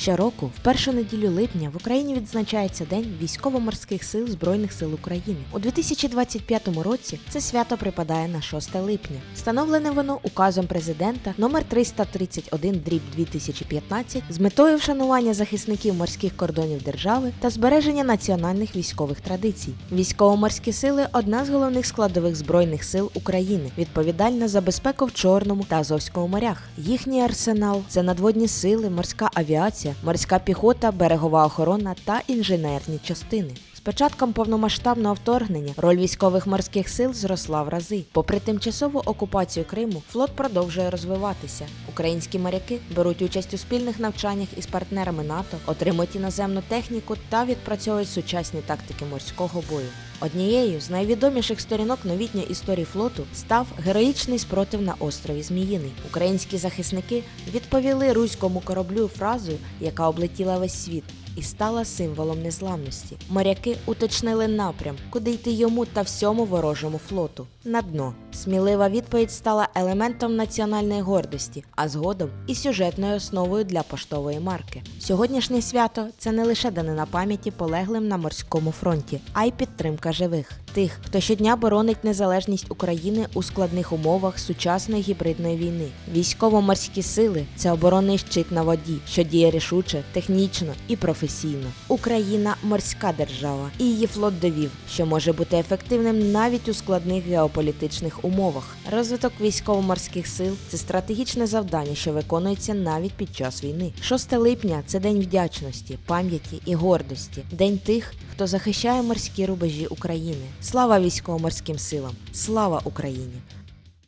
Щороку, в першу неділю липня, в Україні відзначається День військово-морських сил Збройних сил України. У 2025 році це свято припадає на 6 липня. Встановлене воно указом президента номер 331 дріб 2015 з метою вшанування захисників морських кордонів держави та збереження національних військових традицій. Військово-морські сили одна з головних складових збройних сил України, відповідальна за безпеку в Чорному та Азовському морях. Їхній арсенал це надводні сили, морська авіація, морська піхота, берегова охорона та інженерні частини. З початком повномасштабного вторгнення роль військових морських сил зросла в рази. Попри тимчасову окупацію Криму, флот продовжує розвиватися. Українські моряки беруть участь у спільних навчаннях із партнерами НАТО, отримують іноземну техніку та відпрацьовують сучасні тактики морського бою. Однією з найвідоміших сторінок новітньої історії флоту став героїчний спротив на острові Зміїний. Українські захисники відповіли руському кораблю фразою, яка облетіла весь світ. І стала символом незламності. Моряки уточнили напрям, куди йти йому та всьому ворожому флоту. На дно. Смілива відповідь стала елементом національної гордості, а згодом і сюжетною основою для поштової марки. Сьогоднішнє свято це не лише данина пам'яті полеглим на морському фронті, а й підтримка живих, тих, хто щодня боронить незалежність України у складних умовах сучасної гібридної війни. Військово-морські сили це оборонний щит на воді, що діє рішуче, технічно і професійно. Україна морська держава, і її флот довів, що може бути ефективним навіть у складних геополітичних умовах. Розвиток військово-морських сил це стратегічне завдання, що виконується навіть під час війни. 6 липня це день вдячності, пам'яті і гордості, день тих, хто захищає морські рубежі України. Слава військово-морським силам! Слава Україні!